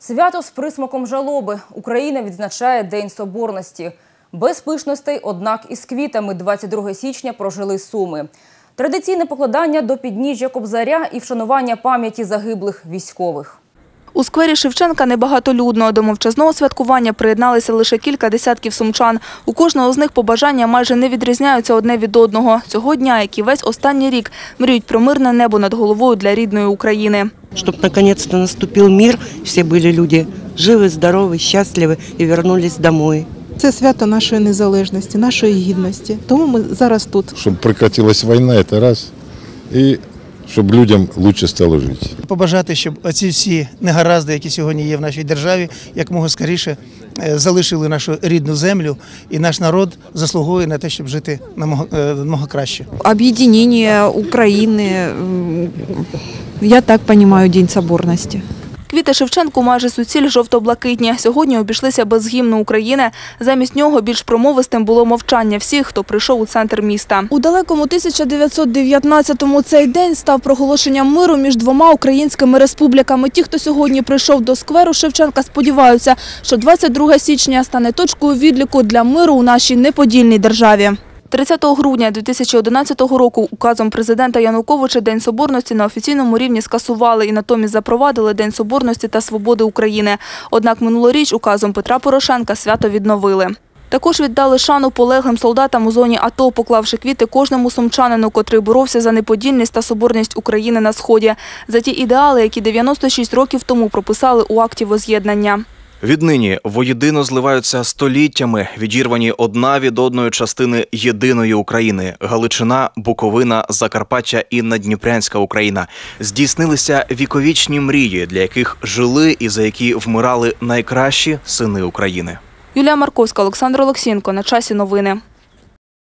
Свято з присмаком жалоби. Україна відзначає День Соборності. Без пишностей, однак із квітами 22 січня прожили Суми. Традиційне покладання до підніжжя Кобзаря і вшанування пам'яті загиблих військових. У сквері Шевченка небагатолюдно. До мовчазного святкування приєдналися лише кілька десятків сумчан. У кожного з них побажання майже не відрізняються одне від одного. Цього дня, як і весь останній рік, мріють про мирне небо над головою для рідної України. Чтобы наконец-то наступил мир, все были люди живы, здоровы, счастливы и вернулись домой. Це свято нашої незалежності, нашої гідності. Тому ми зараз тут. Чтобы прекратилась война, это раз. И чтобы людям лучше стало жить. побажати, щоб оці всі негаразди, які сьогодні є в нашій державі, якомога скоріше е, залишили нашу рідну землю, і наш народ заслуговує на те, щоб жити намного, е, намного краще. объединение Украины. м, Я так понимаю, День соборности. Квіти Шевченку майже суціль жовто-блакитні. Сьогодні обійшлися без гімну України. Замість нього більш промовистим було мовчання всіх, хто прийшов у центр міста. У далекому 1919-му цей день став проголошенням миру між двома українськими республіками. Ті, хто сьогодні прийшов до скверу Шевченка, сподіваються, що 22 січня стане точкою відліку для миру у нашій неподільній державі. 30 грудня 2011 року указом президента Януковича День Соборності на офіційному рівні скасували і натомість запровадили День Соборності та Свободи України. Однак минулоріч указом Петра Порошенка свято відновили. Також віддали шану полеглим солдатам у зоні АТО, поклавши квіти кожному сумчанину, котрий боровся за неподільність та соборність України на Сході, за ті ідеали, які 96 років тому прописали у акті воз'єднання. Віднині воєдино зливаються століттями, відірвані одна від одної частини єдиної України Галичина, Буковина, Закарпаття і Надніпрянська Україна. Здійснилися віковічні мрії, для яких жили і за які вмирали найкращі сини України. Юлія Марковська, Олександр Олексінко На часі новини.